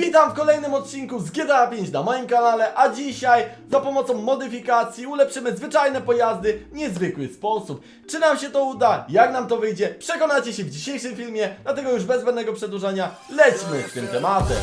Witam w kolejnym odcinku z GTA 5 na moim kanale, a dzisiaj za pomocą modyfikacji ulepszymy zwyczajne pojazdy w niezwykły sposób. Czy nam się to uda? Jak nam to wyjdzie? Przekonacie się w dzisiejszym filmie, dlatego już bez zbędnego przedłużania lećmy z tym tematem.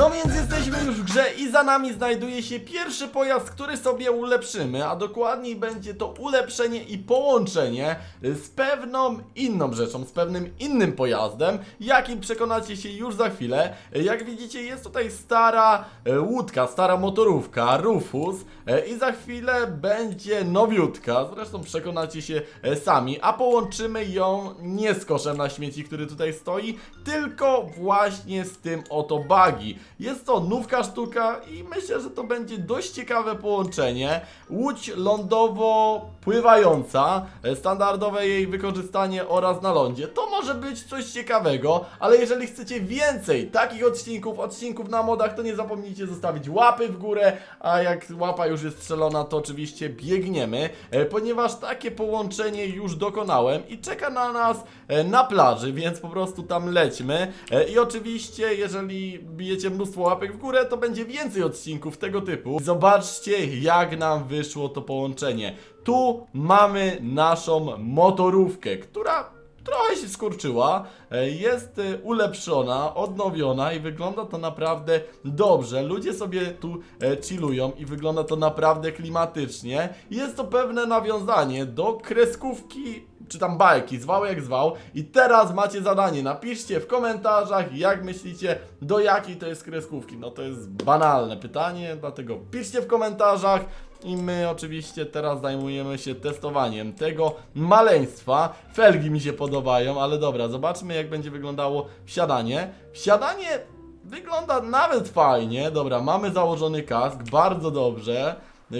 No więc jesteśmy już w grze i za nami znajduje się pierwszy pojazd, który sobie ulepszymy, a dokładniej będzie to ulepszenie i połączenie z pewną inną rzeczą, z pewnym innym pojazdem, jakim przekonacie się już za chwilę. Jak widzicie jest tutaj stara e, łódka, stara motorówka, Rufus e, i za chwilę będzie nowiutka, zresztą przekonacie się e, sami, a połączymy ją nie z koszem na śmieci, który tutaj stoi, tylko właśnie z tym oto buggy. Jest to nówka sztuka i myślę, że to będzie dość ciekawe połączenie. Łódź lądowo-pływająca, e, standardowe jej wykorzystanie oraz na lądzie. To może być coś ciekawego, ale jeżeli chcecie więcej takich odcinków, odcinków na modach, to nie zapomnijcie zostawić łapy w górę, a jak łapa już jest strzelona, to oczywiście biegniemy, e, ponieważ takie połączenie już dokonałem i czeka na nas e, na plaży, więc po prostu tam lećmy. I oczywiście, jeżeli bijecie mnóstwo łapek w górę, to będzie więcej odcinków tego typu. Zobaczcie, jak nam wyszło to połączenie. Tu mamy naszą motorówkę, która trochę się skurczyła, e, jest e, ulepszona, odnowiona i wygląda to naprawdę dobrze. Ludzie sobie tu e, chillują i wygląda to naprawdę klimatycznie. Jest to pewne nawiązanie do kreskówki, czy tam bajki, zwał jak zwał. I teraz macie zadanie, napiszcie w komentarzach, jak myślicie, do jakiej to jest kreskówki. No to jest banalne pytanie, dlatego piszcie w komentarzach. I my oczywiście teraz zajmujemy się testowaniem tego maleństwa. Felgi mi się podobają, ale dobra, zobaczmy jak będzie wyglądało wsiadanie. Wsiadanie wygląda nawet fajnie. Dobra, mamy założony kask, bardzo dobrze.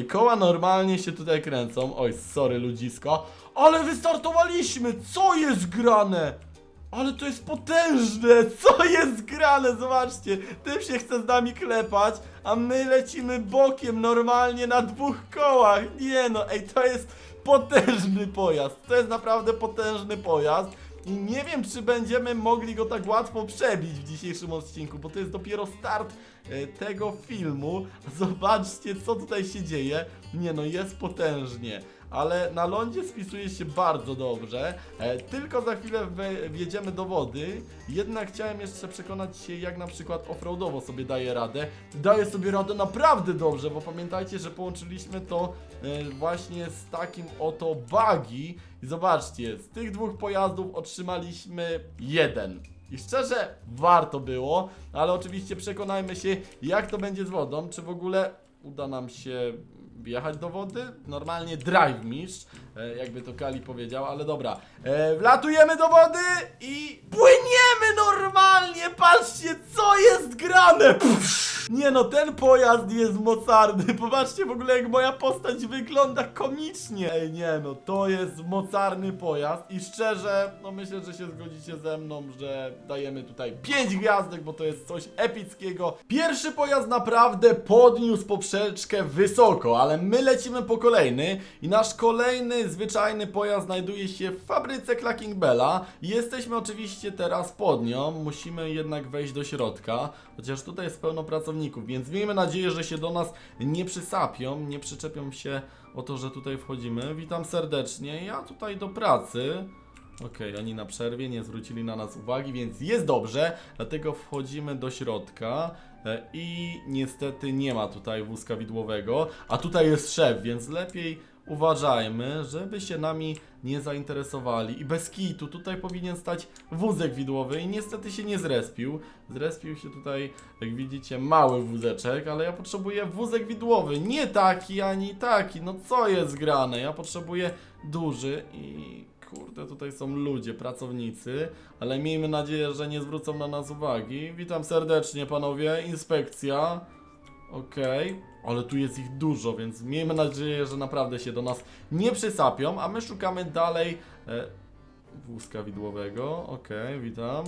Koła normalnie się tutaj kręcą. Oj, sorry ludzisko. Ale wystartowaliśmy! Co jest grane? Ale to jest potężne! Co jest grane? Zobaczcie, tym się chce z nami klepać, a my lecimy bokiem normalnie na dwóch kołach. Nie no, ej, to jest potężny pojazd. To jest naprawdę potężny pojazd. I nie wiem, czy będziemy mogli go tak łatwo przebić w dzisiejszym odcinku, bo to jest dopiero start e, tego filmu. Zobaczcie, co tutaj się dzieje. Nie no, jest potężnie ale na lądzie spisuje się bardzo dobrze. E, tylko za chwilę wjedziemy do wody. Jednak chciałem jeszcze przekonać się, jak na przykład offroadowo sobie daje radę. Daje sobie radę naprawdę dobrze, bo pamiętajcie, że połączyliśmy to e, właśnie z takim oto buggy. I zobaczcie, z tych dwóch pojazdów otrzymaliśmy jeden. I szczerze, warto było, ale oczywiście przekonajmy się, jak to będzie z wodą, czy w ogóle uda nam się wjechać do wody. Normalnie drive mistrz, jakby to Kali powiedział, ale dobra. E, wlatujemy do wody i płyniemy normalnie! Patrzcie, co jest grane! Pff. Nie no, ten pojazd jest mocarny. Popatrzcie w ogóle, jak moja postać wygląda komicznie. Ej, nie no, to jest mocarny pojazd i szczerze, no myślę, że się zgodzicie ze mną, że dajemy tutaj 5 gwiazdek, bo to jest coś epickiego. Pierwszy pojazd naprawdę podniósł poprzeczkę wysoko, ale my lecimy po kolejny i nasz kolejny zwyczajny pojazd znajduje się w fabryce Clacking Bella. Jesteśmy oczywiście teraz pod nią, musimy jednak wejść do środka, chociaż tutaj jest pełno pracowników, więc miejmy nadzieję, że się do nas nie przysapią, nie przyczepią się o to, że tutaj wchodzimy. Witam serdecznie, ja tutaj do pracy. Okej, oni na przerwie nie zwrócili na nas uwagi, więc jest dobrze, dlatego wchodzimy do środka e, i niestety nie ma tutaj wózka widłowego, a tutaj jest szef, więc lepiej uważajmy, żeby się nami nie zainteresowali. I bez kitu, tutaj powinien stać wózek widłowy i niestety się nie zrespił. Zrespił się tutaj, jak widzicie, mały wózeczek, ale ja potrzebuję wózek widłowy, nie taki ani taki, no co jest grane? Ja potrzebuję duży i Kurde, tutaj są ludzie, pracownicy, ale miejmy nadzieję, że nie zwrócą na nas uwagi. Witam serdecznie, panowie. Inspekcja. Okej, ale tu jest ich dużo, więc miejmy nadzieję, że naprawdę się do nas nie przysapią, a my szukamy dalej e, wózka widłowego. Okej, witam.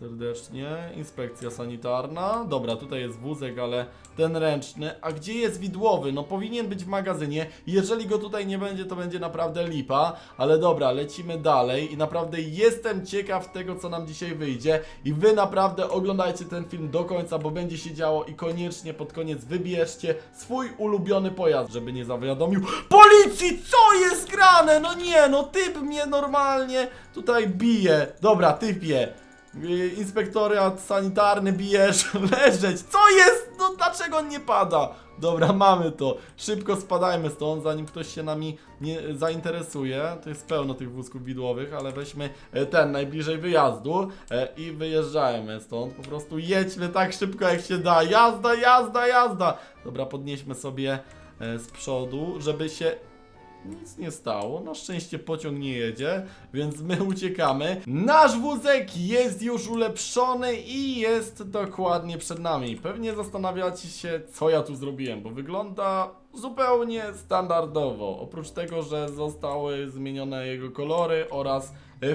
Serdecznie. Inspekcja sanitarna. Dobra, tutaj jest wózek, ale ten ręczny. A gdzie jest widłowy? No powinien być w magazynie. Jeżeli go tutaj nie będzie, to będzie naprawdę lipa. Ale dobra, lecimy dalej i naprawdę jestem ciekaw tego, co nam dzisiaj wyjdzie. I wy naprawdę oglądajcie ten film do końca, bo będzie się działo i koniecznie pod koniec wybierzcie swój ulubiony pojazd, żeby nie zawiadomił policji, co jest grane? No nie, no typ mnie normalnie tutaj bije. Dobra, typie. Yy, Inspektorat sanitarny bijesz, leżeć. Co jest? No dlaczego on nie pada? Dobra, mamy to. Szybko spadajmy stąd, zanim ktoś się nami nie zainteresuje. To jest pełno tych wózków widłowych, ale weźmy e, ten najbliżej wyjazdu e, i wyjeżdżajmy stąd. Po prostu jedźmy tak szybko jak się da. Jazda, jazda, jazda. Dobra, podnieśmy sobie e, z przodu, żeby się nic nie stało. Na szczęście pociąg nie jedzie, więc my uciekamy. Nasz wózek jest już ulepszony i jest dokładnie przed nami. Pewnie zastanawiacie się, co ja tu zrobiłem, bo wygląda zupełnie standardowo. Oprócz tego, że zostały zmienione jego kolory oraz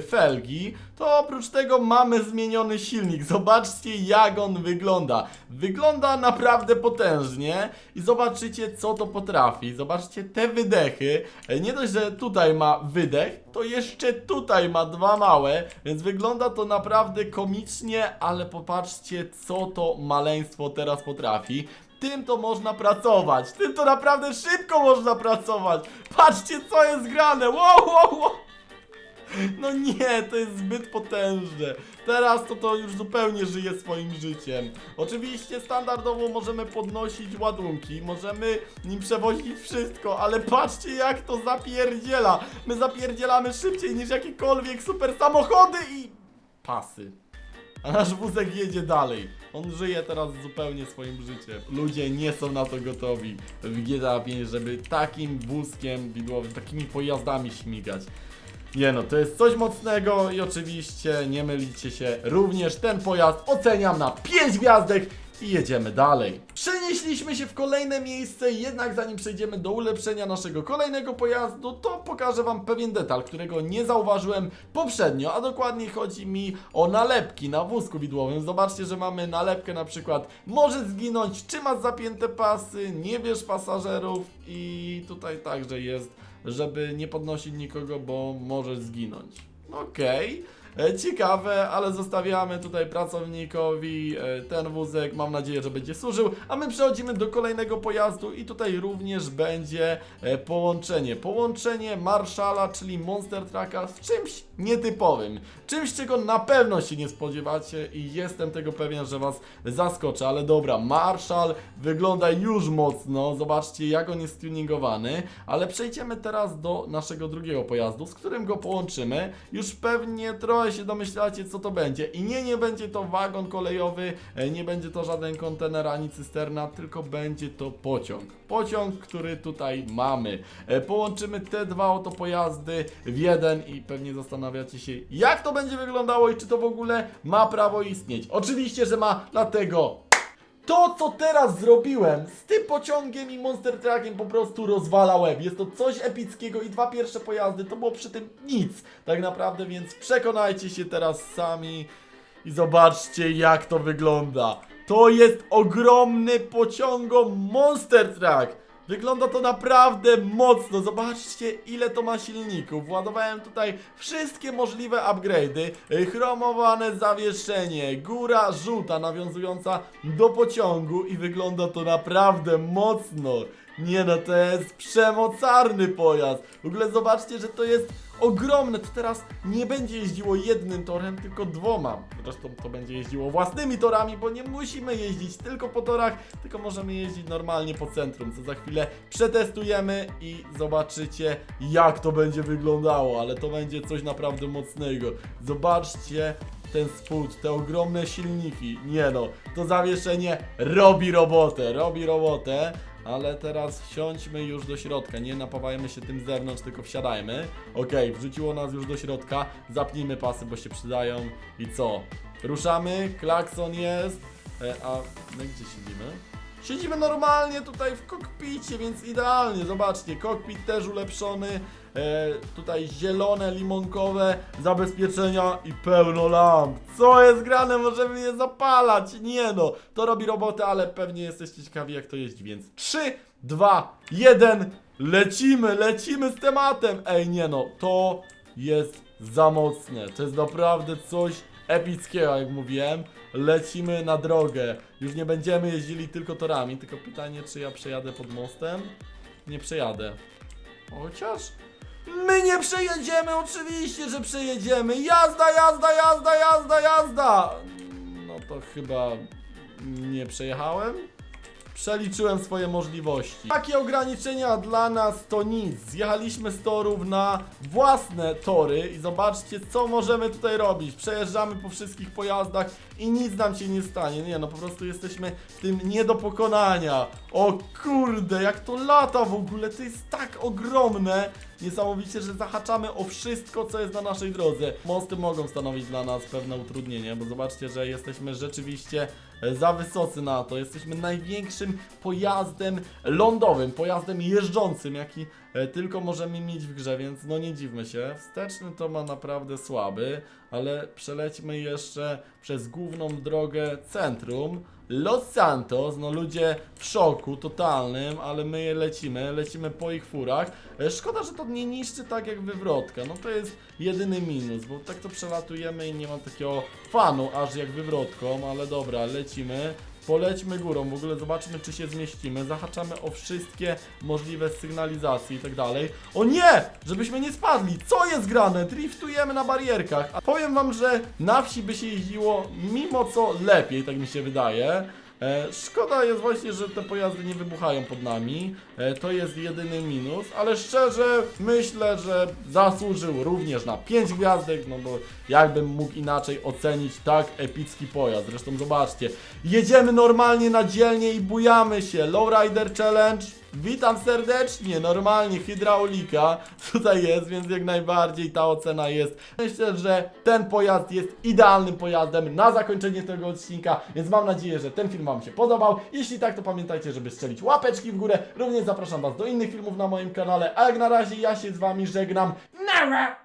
felgi, to oprócz tego mamy zmieniony silnik. Zobaczcie jak on wygląda. Wygląda naprawdę potężnie i zobaczycie co to potrafi. Zobaczcie te wydechy. E, Nie dość, że tutaj ma wydech, to jeszcze tutaj ma dwa małe, więc wygląda to naprawdę komicznie, ale popatrzcie co to maleństwo teraz potrafi. Tym to można pracować, tym to naprawdę szybko można pracować. Patrzcie co jest grane, wow, wow, wow. No nie, to jest zbyt potężne. Teraz to to już zupełnie żyje swoim życiem. Oczywiście standardowo możemy podnosić ładunki, możemy nim przewozić wszystko, ale patrzcie jak to zapierdziela. My zapierdzielamy szybciej niż jakiekolwiek super samochody i pasy. A nasz wózek jedzie dalej. On żyje teraz zupełnie swoim życiem. Ludzie nie są na to gotowi w GTA 5, żeby takim wózkiem widłowym, takimi pojazdami śmigać. Nie no, to jest coś mocnego i oczywiście nie mylicie się, również ten pojazd oceniam na 5 gwiazdek i jedziemy dalej. Przenieśliśmy się w kolejne miejsce, jednak zanim przejdziemy do ulepszenia naszego kolejnego pojazdu, to pokażę Wam pewien detal, którego nie zauważyłem poprzednio, a dokładniej chodzi mi o nalepki na wózku widłowym. Zobaczcie, że mamy nalepkę na przykład może zginąć, czy masz zapięte pasy, nie bierz pasażerów i tutaj także jest żeby nie podnosić nikogo, bo może zginąć. Okej. E, Ciekawe, ale zostawiamy tutaj pracownikowi e, ten wózek. Mam nadzieję, że będzie służył. A my przechodzimy do kolejnego pojazdu i tutaj również będzie e, połączenie. Połączenie Marszala, czyli Monster Trucka z czymś nietypowym. Czymś, czego na pewno się nie spodziewacie i jestem tego pewien, że Was zaskoczę. Ale dobra, Marshall wygląda już mocno. Zobaczcie, jak on jest tuningowany. Ale przejdziemy teraz do naszego drugiego pojazdu, z którym go połączymy. Już pewnie trochę się domyślacie, co to będzie. I nie, nie będzie to wagon kolejowy, e, nie będzie to żaden kontener ani cysterna, tylko będzie to pociąg. Pociąg, który tutaj mamy. E, Połączymy te dwa oto pojazdy w jeden i pewnie zastanawiacie się, jak to będzie wyglądało i czy to w ogóle ma prawo istnieć. Oczywiście, że ma, dlatego to, co teraz zrobiłem z tym pociągiem i Monster Truckiem po prostu rozwala łeb. Jest to coś epickiego i dwa pierwsze pojazdy to było przy tym nic tak naprawdę, więc przekonajcie się teraz sami i zobaczcie jak to wygląda. To jest ogromny pociągo Monster Truck. Wygląda to naprawdę mocno. Zobaczcie, ile to ma silników. Władowałem tutaj wszystkie możliwe upgrade'y. Y, Chromowane zawieszenie, góra żółta nawiązująca do pociągu i wygląda to naprawdę mocno. Nie no, to jest przemocarny pojazd. W ogóle zobaczcie, że to jest ogromne. To teraz nie będzie jeździło jednym torem, tylko dwoma. Zresztą to będzie jeździło własnymi torami, bo nie musimy jeździć tylko po torach, tylko możemy jeździć normalnie po centrum, co za chwilę przetestujemy i zobaczycie jak to będzie wyglądało, ale to będzie coś naprawdę mocnego. Zobaczcie ten spód, te ogromne silniki. Nie no, to zawieszenie robi robotę, robi robotę. Ale teraz wsiądźmy już do środka, nie napawajmy się tym z zewnątrz, tylko wsiadajmy. Okej, wrzuciło nas już do środka, zapnijmy pasy, bo się przydają. I co? Ruszamy, klakson jest. E, a my gdzie siedzimy? Siedzimy normalnie tutaj w kokpicie, więc idealnie. Zobaczcie, kokpit też ulepszony. E, tutaj zielone, limonkowe zabezpieczenia i pełno lamp. Co jest grane? Możemy je zapalać. Nie no, to robi robotę, ale pewnie jesteście ciekawi jak to jeździ, więc 3, 2, 1, lecimy, lecimy z tematem. Ej, nie no, to jest za mocne. To jest naprawdę coś epickiego, jak mówiłem. Lecimy na drogę. Już nie będziemy jeździli tylko torami, tylko pytanie, czy ja przejadę pod mostem? Nie przejadę. Chociaż... My nie przejedziemy, oczywiście, że przejedziemy. Jazda, jazda, jazda, jazda, jazda. No to chyba nie przejechałem. Przeliczyłem swoje możliwości. Takie ograniczenia dla nas to nic. Zjechaliśmy z torów na własne tory i zobaczcie, co możemy tutaj robić. Przejeżdżamy po wszystkich pojazdach i nic nam się nie stanie. Nie, no po prostu jesteśmy tym nie do pokonania. O kurde, jak to lata w ogóle, to jest tak ogromne. Niesamowicie, że zahaczamy o wszystko, co jest na naszej drodze. Mosty mogą stanowić dla nas pewne utrudnienie, bo zobaczcie, że jesteśmy rzeczywiście e, za wysocy na to. Jesteśmy największym pojazdem lądowym, pojazdem jeżdżącym, jaki tylko możemy mieć w grze, więc no nie dziwmy się. Wsteczny to ma naprawdę słaby, ale przelećmy jeszcze przez główną drogę centrum. Los Santos, no ludzie w szoku totalnym, ale my je lecimy, lecimy po ich furach. E, Szkoda, że to nie niszczy tak jak wywrotka, no to jest jedyny minus, bo tak to przelatujemy i nie mam takiego fanu aż jak wywrotką, ale dobra, lecimy. Polećmy górą, w ogóle zobaczmy czy się zmieścimy, zahaczamy o wszystkie możliwe sygnalizacje i tak dalej. O nie! Żebyśmy nie spadli, co jest grane? Driftujemy na barierkach. A powiem wam, że na wsi by się jeździło mimo co lepiej, tak mi się wydaje. E, szkoda jest właśnie, że te pojazdy nie wybuchają pod nami. E, to jest jedyny minus, ale szczerze myślę, że zasłużył również na 5 gwiazdek, no bo jakbym mógł inaczej ocenić tak epicki pojazd. Zresztą zobaczcie, jedziemy normalnie na dzielnie i bujamy się. Lowrider Challenge. Witam serdecznie, normalnie hydraulika tutaj jest, więc jak najbardziej ta ocena jest. Myślę, że ten pojazd jest idealnym pojazdem na zakończenie tego odcinka, więc mam nadzieję, że ten film Wam się podobał. Jeśli tak, to pamiętajcie, żeby strzelić łapeczki w górę. Również zapraszam Was do innych filmów na moim kanale, a jak na razie ja się z Wami żegnam. Nara!